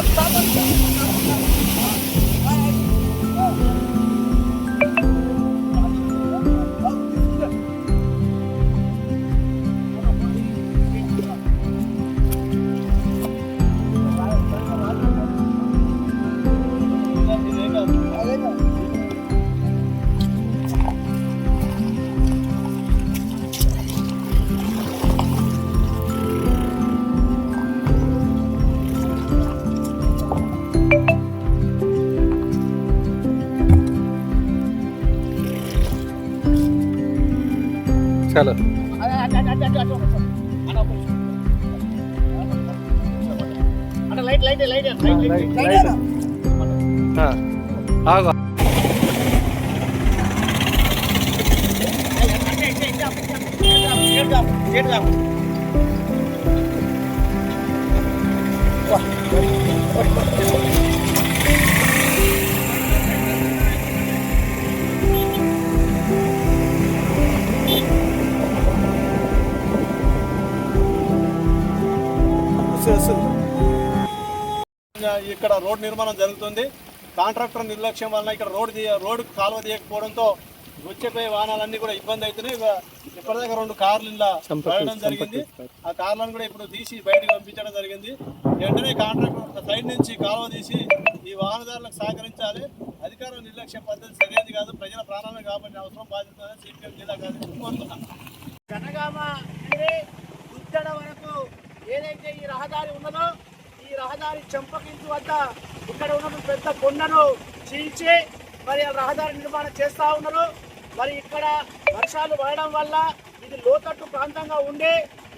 Tap, tap, tap. ચાલો હા આવો Get down, get down. ఇక్కడ రోడ్ నిర్మాణం జరుగుతుంది. కాంట్రాక్టర్ నిర్లక్ష్యం వలన ఇక్కడ రోడ్ తీయ రోడ్డు కాలువ తీయకపోవడంతో వచ్చేపోయే వాహనాలన్నీ కూడా ఇబ్బంది అవుతున్నాయి. ఇప్పటిదాకా రెండు కార్లు ఇలా పడడం జరిగింది. ఆ కార్లను కూడా ఇప్పుడు తీసి బయటకు పంపించడం జరిగింది. వెంటనే కాంట్రాక్టర్ సైడ్ నుంచి కాలువ తీసి ఈ వాహనదారులకు సహకరించాలి. అధికారుల నిర్లక్ష్య పద్ధతి సరైనది కాదు. ప్రజల ప్రాణాలను కాబట్టి అవసరం బాధ్యత సిపిఎం జిల్లా కార్యదర్శి కోరుతున్నాను ఏదైతే ఈ రహదారి ఉన్నదో ఈ రహదారి చెంపకించు వద్ద ఇక్కడ ఉన్న పెద్ద కొండను చీల్చి మరి ఆ రహదారి నిర్మాణం చేస్తూ ఉన్నారు. మరి ఇక్కడ వర్షాలు పడడం వల్ల ఇది లోతట్టు ప్రాంతంగా ఉండి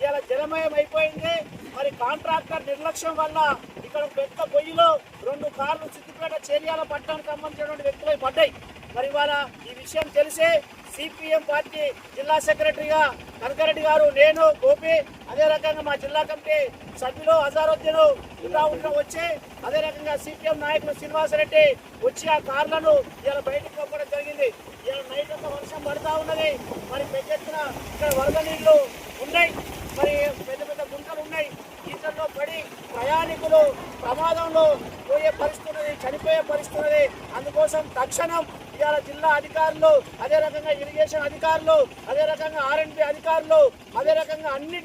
ఇలా జలమయం అయిపోయింది. మరి కాంట్రాక్టర్ నిర్లక్ష్యం వల్ల ఇక్కడ పెద్ద పొయ్యిలో రెండు కార్లు సిద్దిపేట చేరియాల పట్టణానికి సంబంధించినటువంటి వ్యక్తులై పడ్డాయి. మరి ఇవాళ ఈ విషయం తెలిసే సిపిఎం పార్టీ జిల్లా సెక్రటరీగా కనకరెడ్డి గారు నేను గోపి అదే రకంగా మా జిల్లా కమిటీ సభ్యులు అజారుద్దీన్ ఇలా ఉండడం వచ్చి అదే రకంగా సిపిఎం నాయకులు శ్రీనివాసరెడ్డి వచ్చి ఆ కార్లను ఇలా బయటకు పంపడం జరిగింది. ఇలా నైట్ అంతా వర్షం పడుతూ ఉన్నది. మరి పెద్ద ఎత్తున ఇక్కడ వరద నీళ్ళు ఉన్నాయి. మరి పెద్ద పెద్ద గుంటలు ఉన్నాయి. ఈతల్లో పడి ప్రయాణికులు ప్రమాదంలో పోయే పరిస్థితి చనిపోయే పరిస్థితి అందుకోసం తక్షణం ఇవాళ జిల్లా అధికారులు అదే రకంగా ఇరిగేషన్ అధికారులు అదే రకంగా ఆర్ఎండ్బి అధికారులు అదే రకంగా అన్ని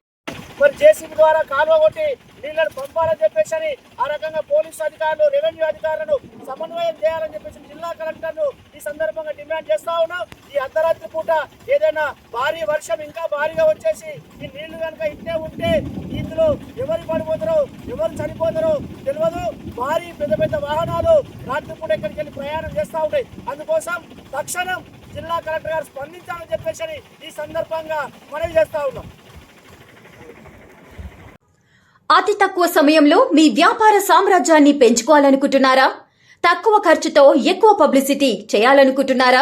మరి జేసీబీ ద్వారా కాలువ కొట్టి నీళ్ళను పంపాలని చెప్పేసి అని ఆ రకంగా పోలీసు అధికారులు రెవెన్యూ అధికారులను సమన్వయం చేయాలని చెప్పేసి జిల్లా కలెక్టర్ను ఈ సందర్భంగా డిమాండ్ చేస్తా ఉన్నాం. అర్ధరాత్రి పూట ఏదైనా భారీ వర్షం ఇంకా భారీగా వచ్చేసి ఈ నీళ్ళు కనుక ఇట్టే ఉంటే ఇందులో ఎవరు పడిపోతారో ఎవరు చనిపోతారో తెలియదు భారీ పెద్ద పెద్ద వాహనాలు రాత్రిపూట ఇక్కడికి వెళ్ళి ప్రయాణం చేస్తూ ఉంటాయి అందుకోసం తక్షణం జిల్లా కలెక్టర్ గారు స్పందించాలని చెప్పేసి ఈ సందర్భంగా మనవి చేస్తా ఉన్నాం. అతి తక్కువ సమయంలో మీ వ్యాపార సామ్రాజ్యాన్ని పెంచుకోవాలనుకుంటున్నారా? తక్కువ ఖర్చుతో ఎక్కువ పబ్లిసిటీ చేయాలనుకుంటున్నారా?